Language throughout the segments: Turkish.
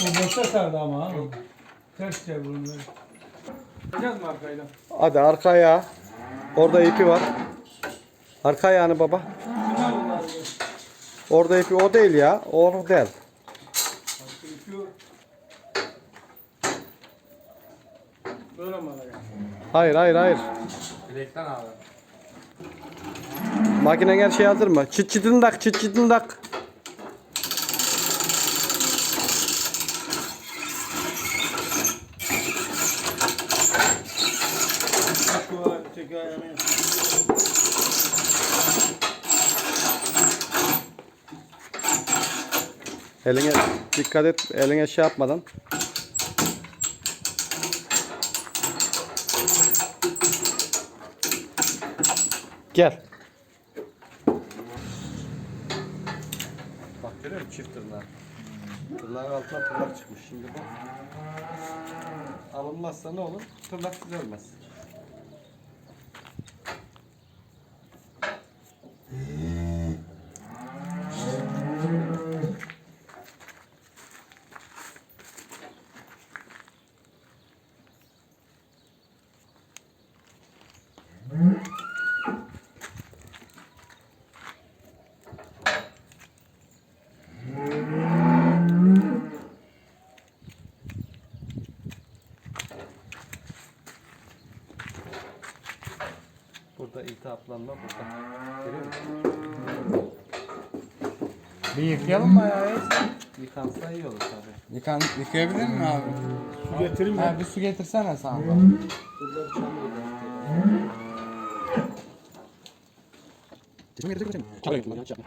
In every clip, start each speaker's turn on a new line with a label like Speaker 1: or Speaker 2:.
Speaker 1: Bu boşta sardı ama ha. Ters çevirin böyle. Yapacağız mı arkayla?
Speaker 2: Hadi arka ayağı. Orada ipi var. Arka ayağını baba. Orada ipi o değil ya. O değil.
Speaker 1: Böyle mi alacağım?
Speaker 2: Hayır hayır hayır.
Speaker 3: Bilekten abi.
Speaker 2: Makinen her şey hazır mı? Çıt çıtını tak çıt çıtını tak. Eline dikkat et. Eline şey yapmadan. Gel. Bak görüyor musun çift tırnağı? Tırnağın altına tırnak çıkmış şimdi bu. Alınmazsa ne olur? Tırnak düzelmez. Burada iltihaplanma burada. Görüyor?
Speaker 3: Bir yıkayalım mı ayağı?
Speaker 2: Yıkansa iyi olur tabii.
Speaker 3: Yıkan, yıkayabilir mi abi?
Speaker 1: Su getireyim
Speaker 3: Ha,
Speaker 1: mi?
Speaker 3: bir su getirsene sen de.
Speaker 2: Burada çamur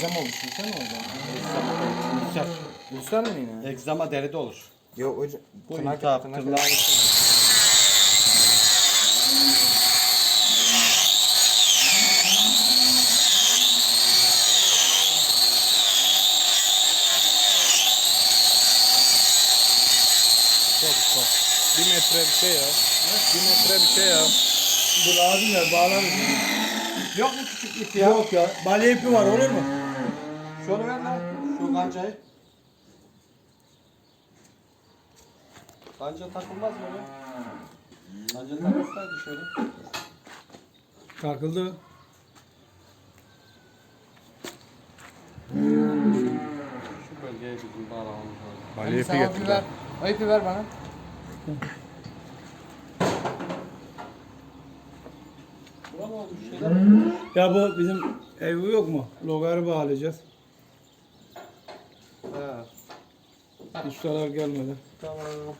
Speaker 3: Egzama oluşursa ne olacak? Ulser. Ulser mi yine?
Speaker 2: Egzama deride olur.
Speaker 3: Yok hocam.
Speaker 2: Bu
Speaker 3: Tırnak-
Speaker 2: iltihap,
Speaker 3: tırnak- Çok çok. Bir metre bir şey ya. Bir metre bir şey ya.
Speaker 1: Bu lazım ya bağlarız.
Speaker 2: Yok mu küçük ip ya?
Speaker 1: Yok ya. Balya ipi var olur mu?
Speaker 2: Şunu ver lan. Şu kancayı. Kanca takılmaz mı öyle? Kanca takılsaydı şöyle.
Speaker 1: Takıldı.
Speaker 2: Şu bölgeye bizim bağlamamız lazım.
Speaker 3: Sen o ipi ver. O ipi ver bana.
Speaker 2: Buram oldu bir şeyler.
Speaker 1: Ya bu bizim evi yok mu? Logarı bağlayacağız.
Speaker 2: He.
Speaker 1: Ustalar gelmedi.
Speaker 2: Tamam.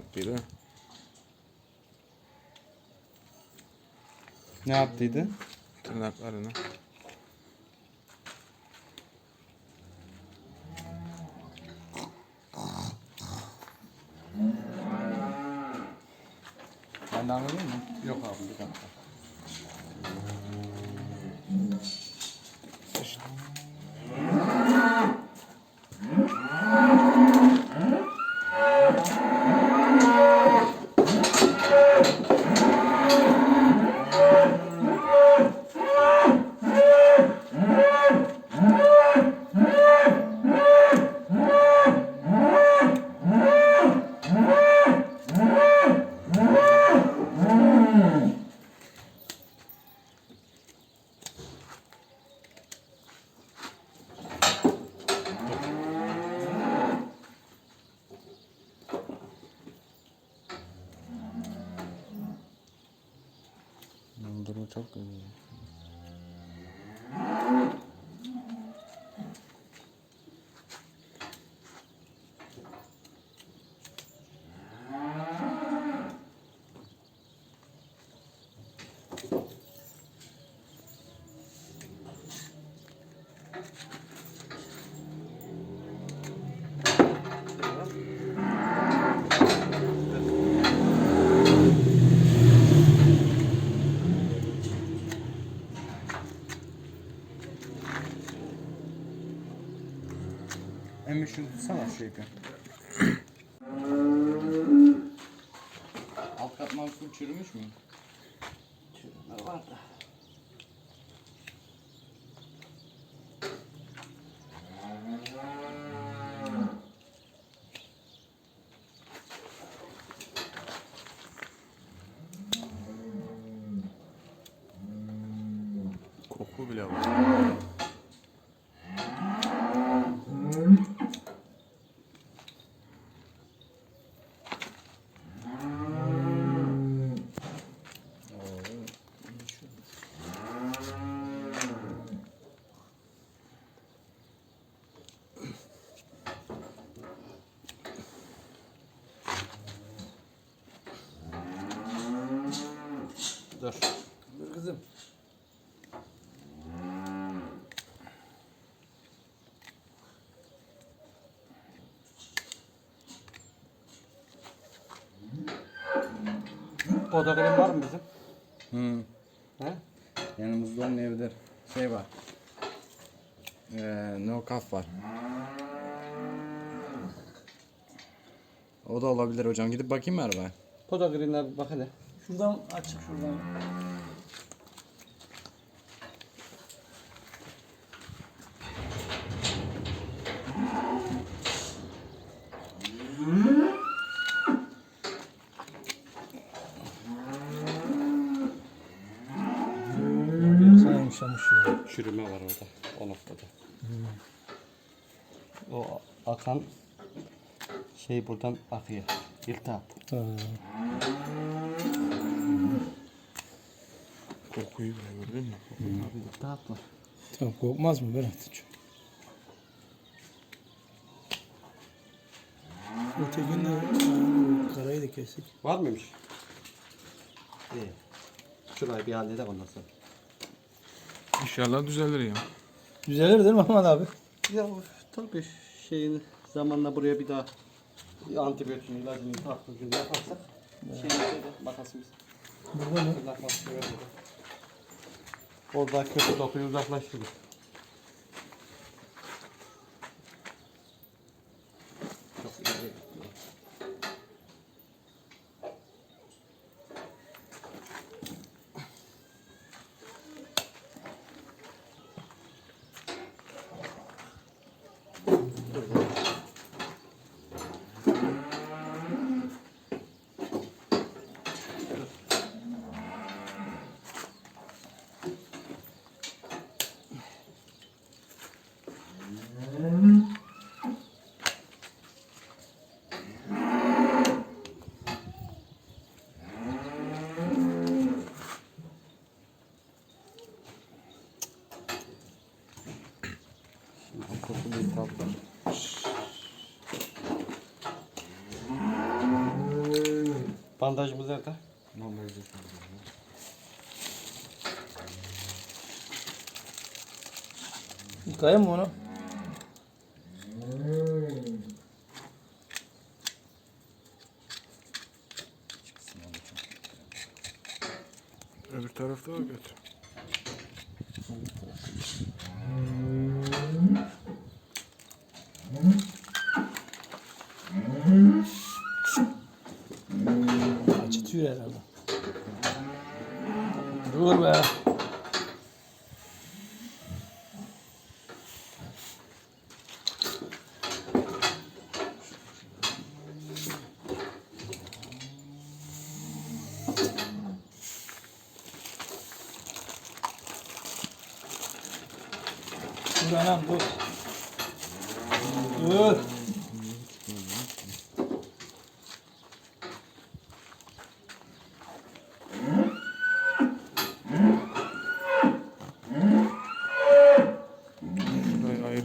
Speaker 4: yaptıydı?
Speaker 3: Ne yaptıydı?
Speaker 4: Tırnaklarını.
Speaker 3: Ben de anladın mı? Yok abi bir dakika. 만들어 적용해요. Şunu tutsana şu ipi. Alt katman su çürümüş mü? Çürüme var da.
Speaker 4: Koku bile var.
Speaker 3: Dur.
Speaker 1: Dur kızım.
Speaker 3: Podakrem var mı bizim?
Speaker 2: Hı.
Speaker 3: He? Yanımızda onun evde şey var. Ee, no kaf var. O da olabilir hocam. Gidip bakayım mı arabaya?
Speaker 2: Podagreen'e bir bak hele.
Speaker 1: Şuradan açık şuradan. Yumuşamış ya.
Speaker 2: Çürüme var orada. O noktada. O akan şey buradan akıyor. İltihap.
Speaker 4: Kokuyu bile gördün mü?
Speaker 2: Abi iltihap var.
Speaker 1: Tamam korkmaz mı Berat? Ötekini de karayı da kesik.
Speaker 2: Var mıymış? İyi. Şurayı bir halledek ondan sonra.
Speaker 4: İnşallah düzelir ya.
Speaker 1: Düzelir değil mi Ahmet abi?
Speaker 2: Ya tabii şeyin zamanla buraya bir daha bir antibiyotik ilacını taktık yaparsak şeyini şöyle makasımız.
Speaker 1: Burada mı?
Speaker 2: Şöyle böyle. Orada kötü dokuyu uzaklaştırdık. Bandajımız nerede? Bandajımız nerede?
Speaker 1: Yıkayayım mı onu?
Speaker 4: Öbür tarafta
Speaker 1: da götür. Dur be. Dur anam dur. Dur.
Speaker 4: Şurayı ayır.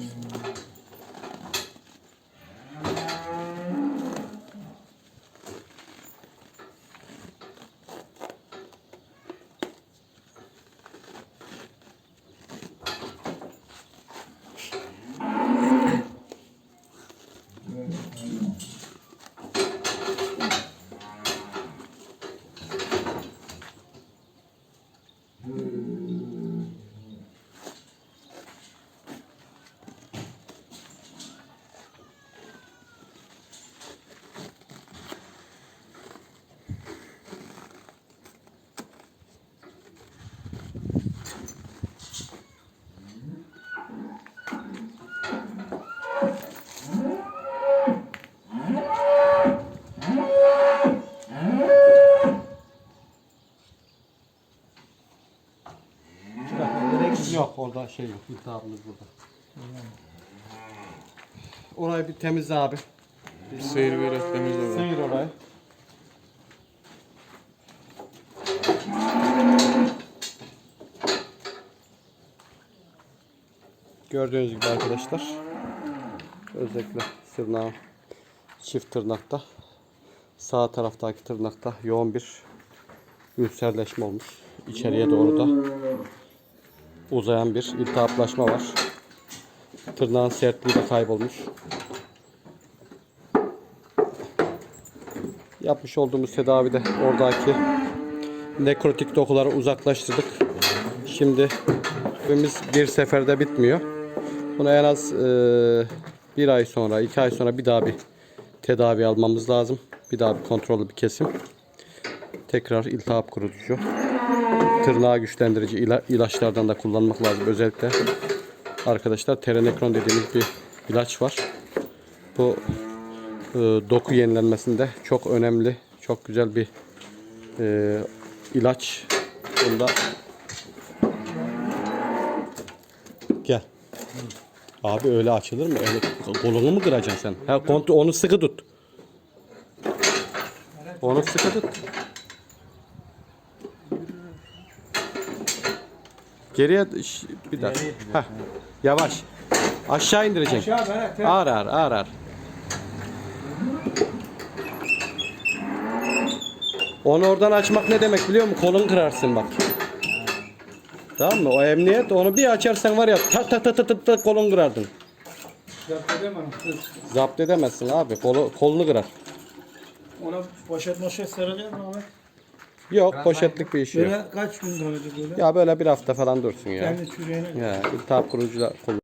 Speaker 2: Yok orada şey yok. İltihabımız burada. Orayı bir temizle abi.
Speaker 4: Seyir ve temizle orayı.
Speaker 2: Sıyır orayı. Gördüğünüz gibi arkadaşlar özellikle tırnağım çift tırnakta sağ taraftaki tırnakta yoğun bir ülserleşme olmuş. İçeriye doğru da uzayan bir iltihaplaşma var. Tırnağın sertliği de kaybolmuş. Yapmış olduğumuz tedavide oradaki nekrotik dokuları uzaklaştırdık. Şimdi biz bir seferde bitmiyor. Bunu en az e, bir ay sonra, iki ay sonra bir daha bir tedavi almamız lazım. Bir daha bir kontrollü bir kesim. Tekrar iltihap kurutucu, tırnağı güçlendirici ila- ilaçlardan da kullanmak lazım. Özellikle arkadaşlar terenekron dediğimiz bir ilaç var. Bu e, doku yenilenmesinde çok önemli, çok güzel bir e, ilaç. Bunda gel. Abi öyle açılır mı? Öyle kolunu mu kıracaksın sen? Ha, onu sıkı tut. Onu sıkı tut. Geriye ş- bir dakika. Heh. Yavaş. Aşağı indireceksin.
Speaker 1: Aşağı he.
Speaker 2: Ağır ağır ağır ağır. Onu oradan açmak ne demek biliyor musun? Kolun kırarsın bak. Tamam mı? O emniyet onu bir açarsan var ya tak tak tak tak tak, tak kolun kırardın.
Speaker 1: Zapt edemem. Kız.
Speaker 2: Zapt edemezsin abi. Kolu, kolunu kırar.
Speaker 1: Ona poşet moşet sarılıyor mu Ahmet?
Speaker 2: Yok poşetlik bir işi yok.
Speaker 1: Böyle kaç gün kalacak böyle?
Speaker 2: Ya böyle bir hafta falan dursun ya.
Speaker 1: Kendi çürüğüne.
Speaker 2: Ya iltihap kurucular kullan.